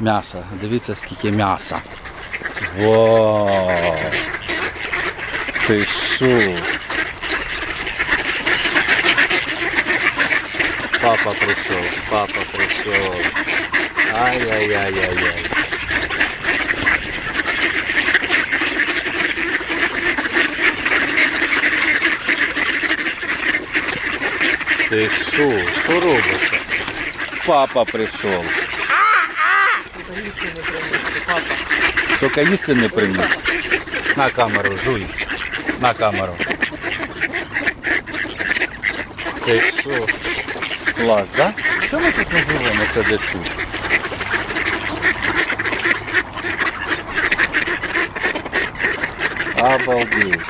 М'ясо. Дивіться, скільки м'яса. Вау! Ти що? Папа прийшов, папа прийшов. Ай-яй-яй-яй-яй. Ти що? Що робиться? Папа прийшов. Тільки їсти не приніс. На камеру, жуй. На камеру. Ти що? Клас, да? Що ми тут називаємо це десь тут? Обалдеть.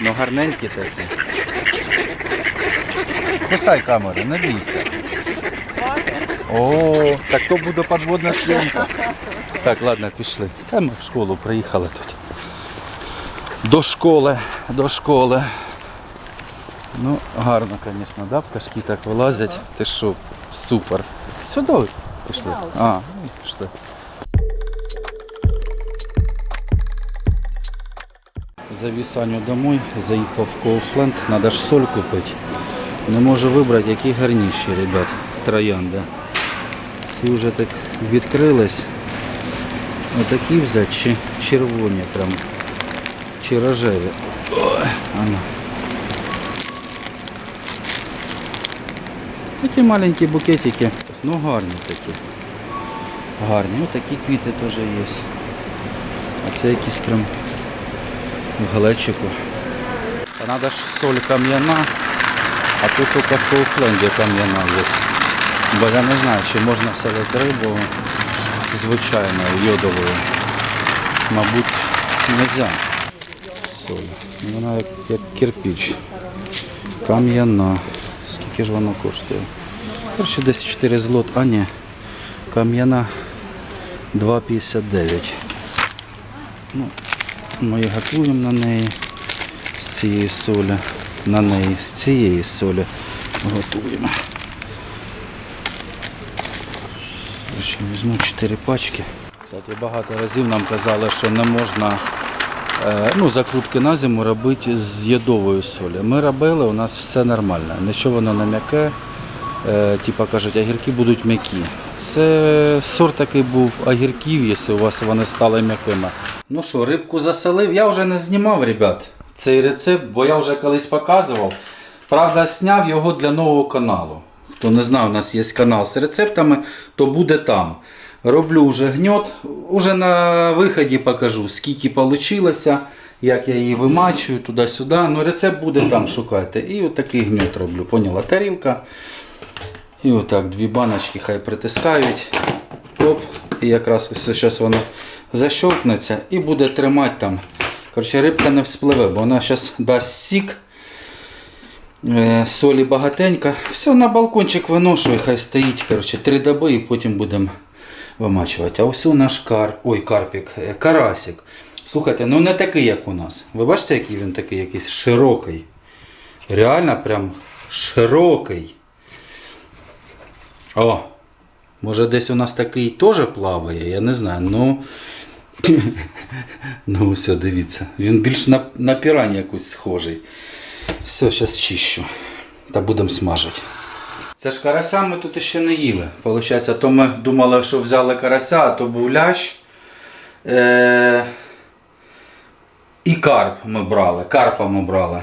Ну гарненькі такі. Кусай камеру, не бійся. О, так то буде підводна зйомка. Так, ладно, пішли. Та ми в школу приїхали тут. До школи, до школи. Ну, гарно, звісно, да? пташки так вилазять. Ти що, супер. Сюди пішли. А, ну, пішли. Завіз Аню домой, заїхав в Коуфленд, треба ж соль купити. Не можу вибрати, які гарніші, ребят, троянди. Ці вже так відкрились. Отакі взяти чи червоні прям. Чи рожеві. Ой, ано. Такі маленькі букетики. Ну гарні такі. Гарні. Ось такі квіти теж є. А це якісь прям в глечику. Та треба ж соль кам'яна, а тут тільки в Коуфленді кам'яна є. Бо я не знаю, чи можна солити рибу звичайною, йодовою. Мабуть, не можна. Соль. Вона як, як кирпич. Кам'яна. Скільки ж вона коштує? Коротше, десь 4 злот. А ні. Кам'яна 2,59. Ну, ми готуємо на неї з цієї солі. На неї з цієї солі готуємо. Візьму 4 пачки. Кстати, багато разів нам казали, що не можна е, ну, закрутки на зиму робити з ядовою солі. Ми робили, у нас все нормально. Нічого воно не м'яке. Е, типа кажуть, огірки будуть м'які. Це сорт такий був огірків, якщо у вас вони стали м'якими. Ну що, рибку засолив. Я вже не знімав, ребят, цей рецепт, бо я вже колись показував. Правда, зняв його для нового каналу. Хто не знав, у нас є канал з рецептами, то буде там. Роблю вже гньот, уже на виході покажу, скільки вийшло, як я її вимачую туди-сюди. Ну, рецепт буде там, шукайте. І отакий гньот роблю. Поняла, тарілка. І отак дві баночки хай притискають. Оп. І якраз ось зараз воно защовкнеться і буде тримати там. Коротше, рибка не вспливе, бо вона зараз дасть сік. Е, Солі багатенько. Все на балкончик виношую, хай стоїть. Коротше, три доби і потім будемо вимачувати. А ось у наш кар... Ой, карпік, е, карасик. Слухайте, ну не такий, як у нас. Ви бачите, який він такий якийсь широкий. Реально прям широкий. О! Може десь у нас такий теж плаває, я не знаю. Ну, ну все, дивіться. Він більш на, на пірань якусь схожий. Все, зараз чищу. Та будемо смажити. Це ж карася ми тут ще не їли. Получається, то ми думали, що взяли карася, а то був лящ. Е- і карп ми брали. Карпа ми брали.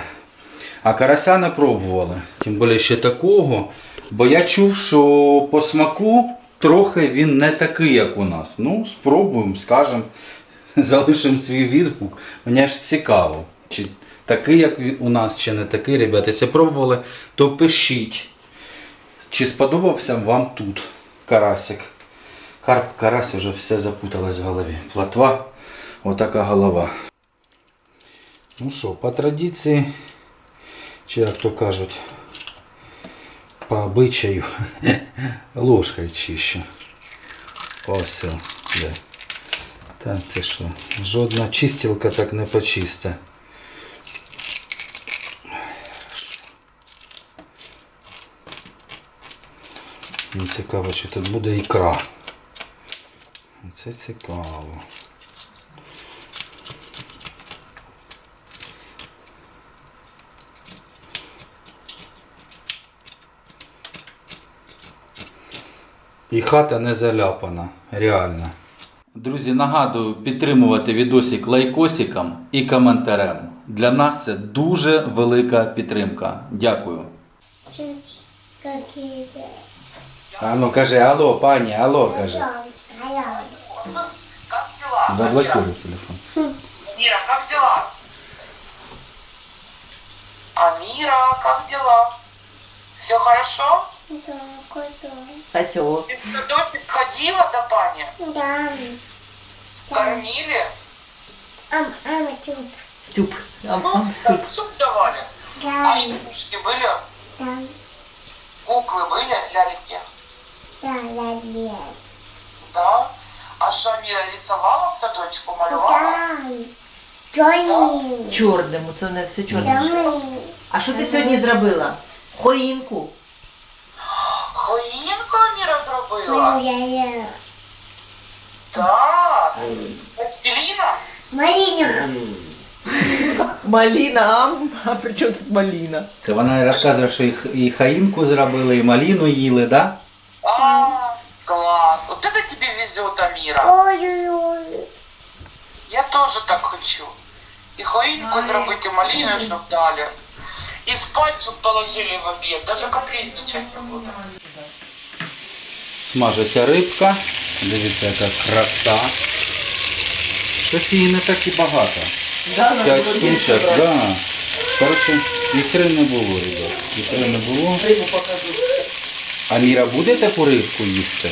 А карася не пробували. Тим більше ще такого. Бо я чув, що по смаку трохи він не такий, як у нас. Ну, спробуємо, скажемо, залишимо свій відгук. Мені ж цікаво, чи такий, як у нас, чи не такий, ребята. Якщо пробували, то пишіть. Чи сподобався вам тут карасик? Карп, карась вже все запуталось в голові. Платва, отака голова. Ну що, по традиції, чи як то кажуть, по обичаю ложкою чищу. Ось. о, Де. Та ти що, жодна чистілка так не почисте. Мені цікаво, чи тут буде ікра. Це цікаво. І хата не заляпана, реально. Друзі, нагадую підтримувати відосик лайкосиком і коментарем. Для нас це дуже велика підтримка. Дякую. А ну кажи, алло, пані, алло, дела? Заблокируй телефон. Мира, как дела? Амира, как дела? Все хорошо? Да. А цього? Ты в садочек ходила до бани? Да. Кормили? Ам, ам, тут. Суп. Ам, Ну, ам, там суп. суп давали. А Да, игрушки были? да, Куклы были, ляльки? да, да, нет. Да. А что, Мира рисовала в садочку, малювала? Да. Чорному, це не все Да, чорне. мы. А що ти сьогодні зробила? Хоїнку. Хоинку Мира зробила? Моя. Да. С пластилина? Марина. Маліна, ам. А при чому тут маліна? Це вона розказує, що і х- і хаїнку зробили, і маліну їли, да? А, класс. Вот это тебе везет, Амира. Ой-ой-ой. Я тоже так хочу. І хоїнку зробити, малину, щоб дали. І спать, щоб положили в обід. Даже капризничать не буду. Смажиться рибка. Дивіться, яка краса. Щось її не так і багато. П'ять штучок, да. Коротше, ікри не було, ребят. Ікри не було. Рибу покажу. А Міра буде таку рибку їсти?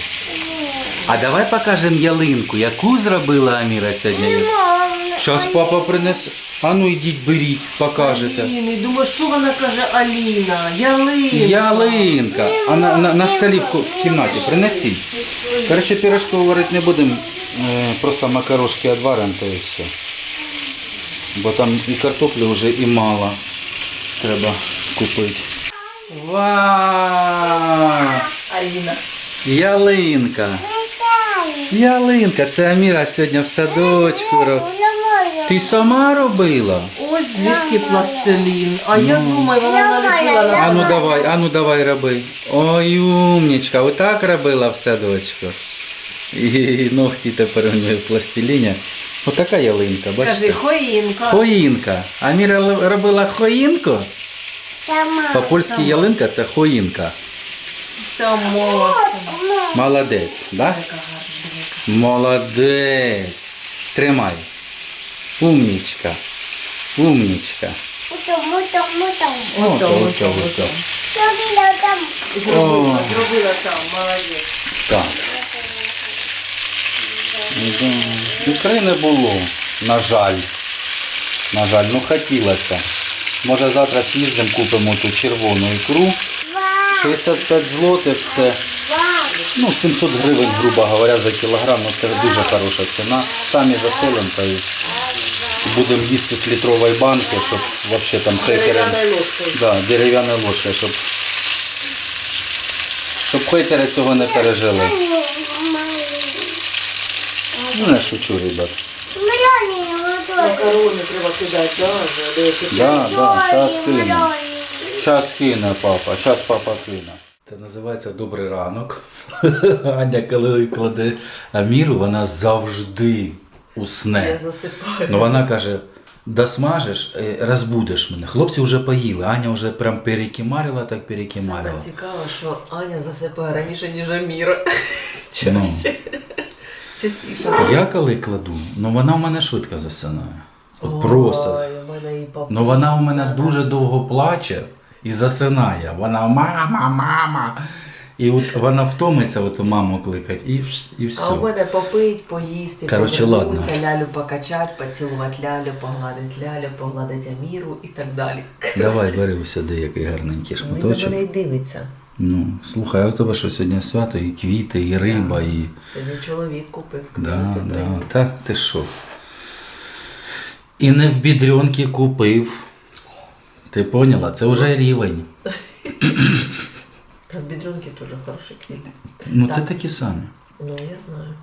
А давай покажемо ялинку, яку зробила Аміра сьогодні. Мам. Щас папа принесе. А ну йдіть, беріть, покажете. Аліни, думаю, що вона каже Аліна? Ялинка. Ялинка. А на, на, на столі в ку- в кімнаті принесіть. Коротше, пірожку варити не будемо, е, просто макарошки відваримо, то і все. Бо там і картоплі вже і мало. Треба купити. Вау! Аліна. Ялинка. Ялинка, це Аміра сьогодні в садочку. Роб- Ти сама робила? Ось звідки пластилін. А я думаю, вона наліпила на А ну давай, а ну давай роби. Ой, умнічка, отак робила в садочку. І ногті тепер у неї в пластиліні. Отака ялинка, Кажи, бачите? хоїнка. Хоїнка. Аміра л- робила хоїнку. Сама. По-польськи ялинка це хоїнка. Само. Молодець, да? Молодець. Тримай. Умнічка. Умнічка. Мутом, мутом, мутом. Ото, Ото, ото, ото, ото. Зробила там. Зробила, О. зробила там, молодець. Так. Да. Ікри не було, на жаль. На жаль, ну хотілося. Може завтра з'їздимо, купимо ту червону ікру. 65 злотих це ну, 700 гривень, грубо говоря, за кілограм. Ну, це дуже хороша ціна. Самі засолимо та й будемо їсти з літрової банки, щоб взагалі там хейтери... Да, дерев'яна ложка, щоб, щоб хейтери цього не пережили. Ну, не шучу, ребят. Макарони треба кидати, да. Да, да, кине. Мироні. Час кине, папа, час папа кине. Це називається добрий ранок. Аня, коли кладе Аміру, вона завжди Я усне. засипаю. Ну вона каже, досмажеш, е, розбудеш мене. Хлопці вже поїли, Аня вже прям перекимарила, так Саме перекимарила. цікаво, що Аня засипає раніше, ніж Аміра. Ну. Частіше. Я коли кладу, ну вона в мене швидко засинає. От просто. Ой, у мене і. Ну вона у мене дуже довго плаче і засинає. Вона мама, мама. І от вона втомиться, от маму кликать, і, і все. А у мене попить, поїсти, Короче, ладно. лялю покачати, поцілувати лялю, погладити лялю, погладити Аміру і так далі. Давай бери сюди який гарненький Він на мене й дивиться. Ну, слухай, а у тебе що сьогодні свято, і квіти, і риба, і. Сьогодні чоловік купив квіти, да. привіз. Та ти що? І не в бідрюнки купив. Ти поняла? Це вже рівень. Так, бідрюнки теж хороші квіти. Ну це такі самі. Ну, я знаю.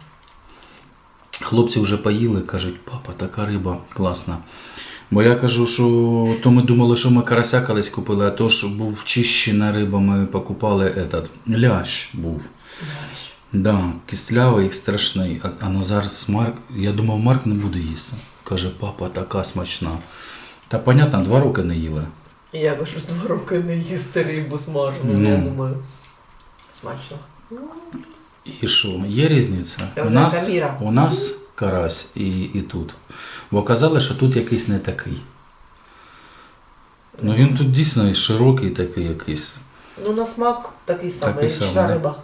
Хлопці вже поїли, кажуть, папа, така риба класна. Бо я кажу, що то ми думали, що ми карася колись купили, а то ж був чищена риба, ми покупали этот, лящ був. Знаєш. Да, кислявий, страшний. А, а Назар з Марк, я думав, Марк не буде їсти. Каже, папа, така смачна. Та понятно, два роки не їли. Я би що два роки не їсти рибу смажену, Ну. я думаю. Смачно. І що, є різниця? У вже нас, каміра. у нас карась і, і тут. Бо казали, що тут якийсь не такий. Ну він тут дійсно широкий такий якийсь. Ну, на смак такий самий, Такий річна самий, да. риба.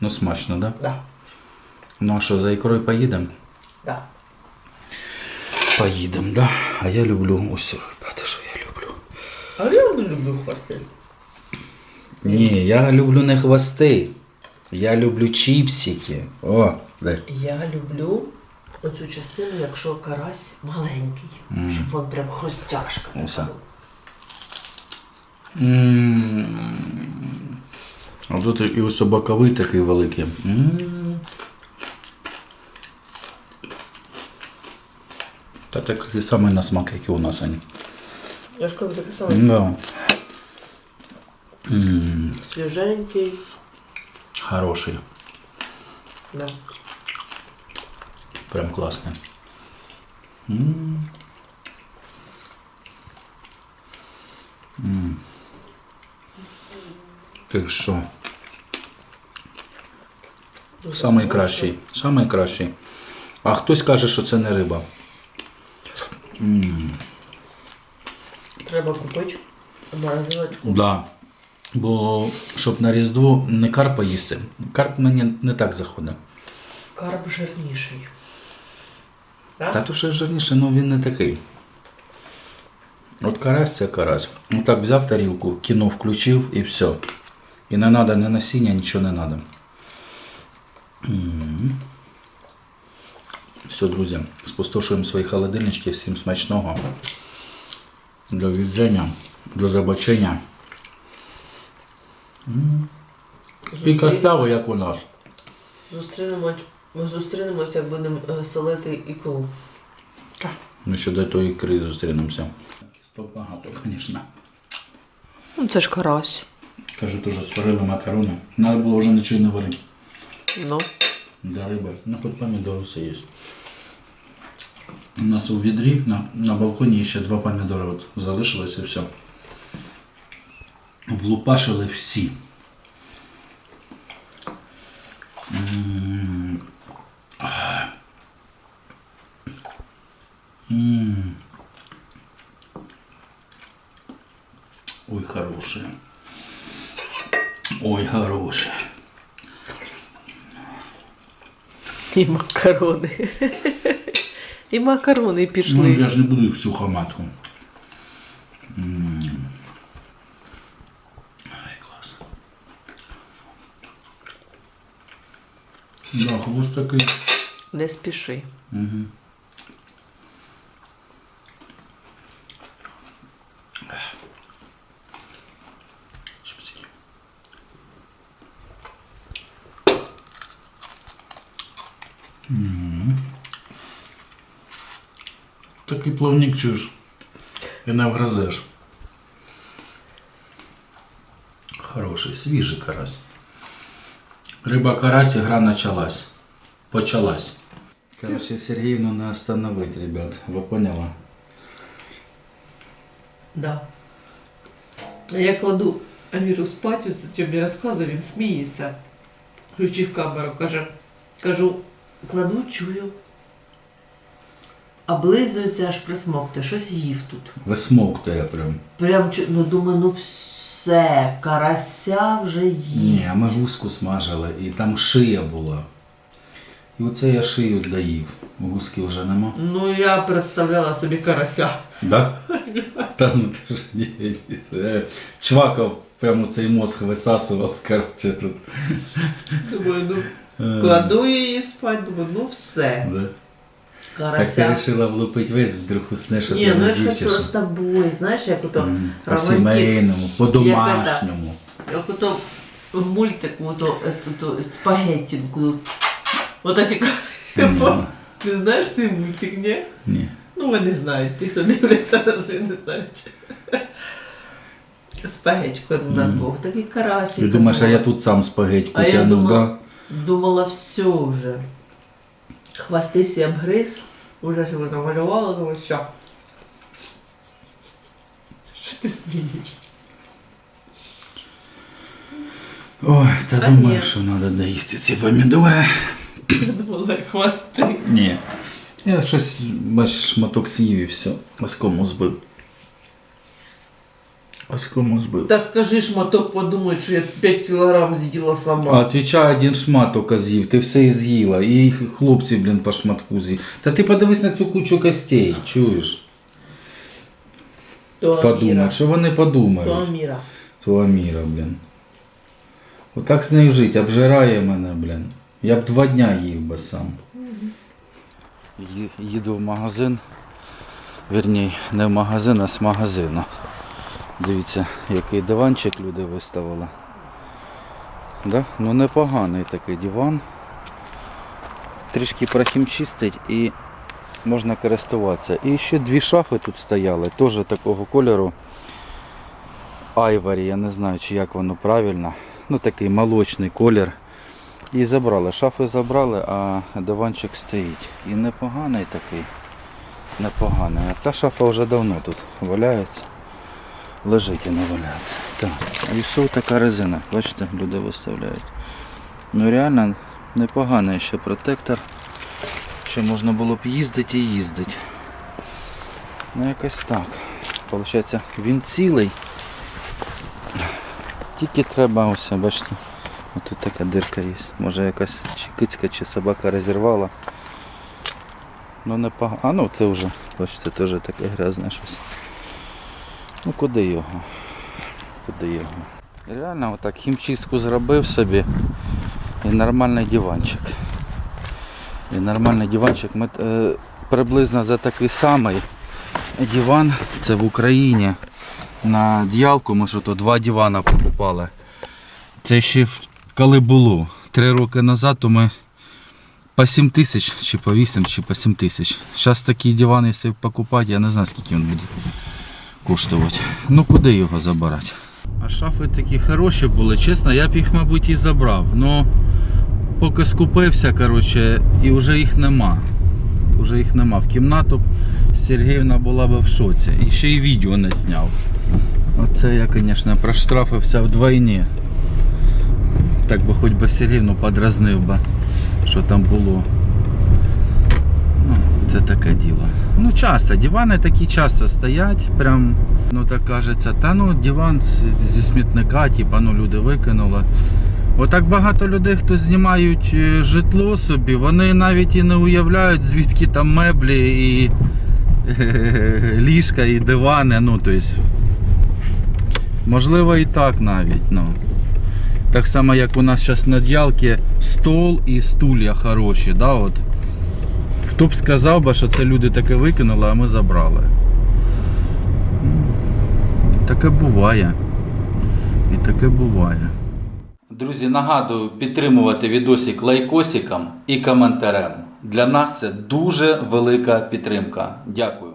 Ну смачно, да? Да, Ну а що, за ікрою поїдемо? да. Поїдемо, да. А я люблю ось ребята, що я люблю. А я не люблю хвости. Ні, я люблю не хвости. Я люблю чіпсики. О, дай. Я люблю оцю частину, якщо карась маленький, Мгм. щоб він прям хрустяшка. така Оце. А тут і ось боковий такий великий. М. Та такий самий на смак, як і у нас вони. Я ж кажу, такий самий Да. М. свіженький. Хороший. Да. Прям классный. М. М. Ти що? Самий кращий. Самий кращий. А хтось каже, що це не риба. М. Треба купити морозилочку. Да. Бо щоб на Різдво не карпа їсти. Карп мені не так заходить. Карп жирніший. Да? Та то ще жирніше, ну він не такий. От карась це карась. Ну так взяв тарілку, кіно включив і все. І не треба ні насіння, нічого не треба. Все, друзі, спустошуємо свої холодильнички. Всім смачного. До відження, до забачення. І Зустрі- каслявий, як у нас. Зустрінемось, ми зустрінемося, як будемо е, солити ікру. Ми ще до тої ікри зустрінемося. Кісток багато, звісно. Ну це ж карась. Кажу, теж сварили макарони. Надо було вже нічого не варити. Ну. Для риби. Ну, хоч помідори все є. У нас у відрі на, на балконі ще два помідори от залишилось і все. Влупашили всі. Ой, хорошие. Ой, хорошие. І макарони. І макарони Ну, я ж не буду всю хаматку. Ай, клас. Да, хвост такий. Не спіши. Угу. Чипсики. М. Такий плавник чуєш. І не вгризеш. Хороший, свіжий карась. Риба карась, гра началась. Почалась. Короче, Сергеевну не остановить, ребят. Вы поняла? Да. А я кладу Аміру спати, це тобі розказує, він сміється. Включив камеру, каже, кажу, кладу, чую. Облизується, аж присмокте, щось їв тут. Висмоктує прям. Прям чу- ну думаю, ну все, карася вже їсть. Ні, а ми гуску смажили, і там шия була. І оце я шию доїв. Гуски вже нема. Ну я представляла собі карася. Да? Та ну ти ж ні. Е, Чвакав прямо цей мозг висасував, коротше тут. Думаю, ну Е, кладу її спати, думаю, ну все. Да. Так ти вирішила влупити весь, вдруг усне, що Ні, ти ну не я з тобою, знаєш, як ото М, По-сімейному, по домашньому. Як ото в мультику то, эту, то спагеттинку. Вот як- Ні. Ти знаєш цей мультик, ні? Ні. Ну, вони знають, ті, хто дивляться, разве не знають. Спагетько на двох, такий карасик. Ти думаєш, а я тут сам спагетьку тягну, думала- Думала, все вже. Хвости всі обгриз, уже щоб вона малювала, думаю, що. Що ти смієш? Ой, та А думаю, ні. що треба доїсти ці помідори. Я думала, хвости. Ні. Я щось, бачиш, шматок сів і все. Ось кому збив. Ось кому збив. Та скажи шматок, подумають, що я 5 кілограм з'їла сама. А сама. отвечай, один шмат тільки з'їв, ти все і з'їла. І хлопці, блін, по шматку з'їв. Та ти подивись на цю кучу костей, чуєш? Подумай, що вони подумають. Аміра. Твоя міра, блін. Отак з нею жити, обжирає мене, блін. Я б два дня їв би сам. Їду в магазин. Вірні, не в магазин, а з магазину. Дивіться, який диванчик люди виставили. Да? Ну непоганий такий диван. Трішки прохімчистить і можна користуватися. І ще дві шафи тут стояли, теж такого кольору. Айварі, я не знаю, чи як воно правильно. Ну такий молочний колір. І забрали. Шафи забрали, а диванчик стоїть. І непоганий такий. Непоганий. А ця шафа вже давно тут валяється. Лежить і не валяється. Так. Все така резина. Бачите, люди виставляють. Ну реально непоганий ще протектор. Ще можна було б їздити і їздити. Ну якось так. Получається, він цілий. Тільки треба ось, бачите, тут така дирка є. Може якась чи кицька, чи собака розірвала. Ну не. А ну це вже, бачите, теж таке грязне щось. Ну куди його? Куди його? Реально отак хімчистку зробив собі і нормальний диванчик. І нормальний диванчик. Ми, е, приблизно за такий самий диван, це в Україні. На діялку ми що то два дивана покупали. Це ще коли було. Три роки назад, то ми по 7 тисяч, чи по 8, чи по 7 тисяч. Зараз такий диван, якщо покупати, я не знаю скільки він буде коштувати. Ну куди його забирати? А шафи такі хороші були, чесно, я б їх, мабуть, і забрав. Ну поки скупився, коротше, і вже їх нема. Вже їх нема. В кімнату Сергіївна була би в шоці. І ще й відео не зняв. Оце я, звісно, проштрафився вдвойні. Так би хоч би Сергіївну подразнив би, що там було. Ну, це таке діло. Ну, часто, дивани такі часто стоять, прям, ну так кажеться, та ну диван зі смітника, типа, ну люди викинули. Отак багато людей, хто знімають е, житло собі, вони навіть і не уявляють, звідки там меблі і ліжка, і дивани. Ну, тобто, можливо, і так навіть. Ну. Так само, як у нас зараз на ділці стол і стулья хороші. Да, от. Хто б сказав би, що це люди таке викинули, а ми забрали. Таке буває. І таке буває. Друзі, нагадую підтримувати відосик лайкосиком і коментарем. Для нас це дуже велика підтримка. Дякую.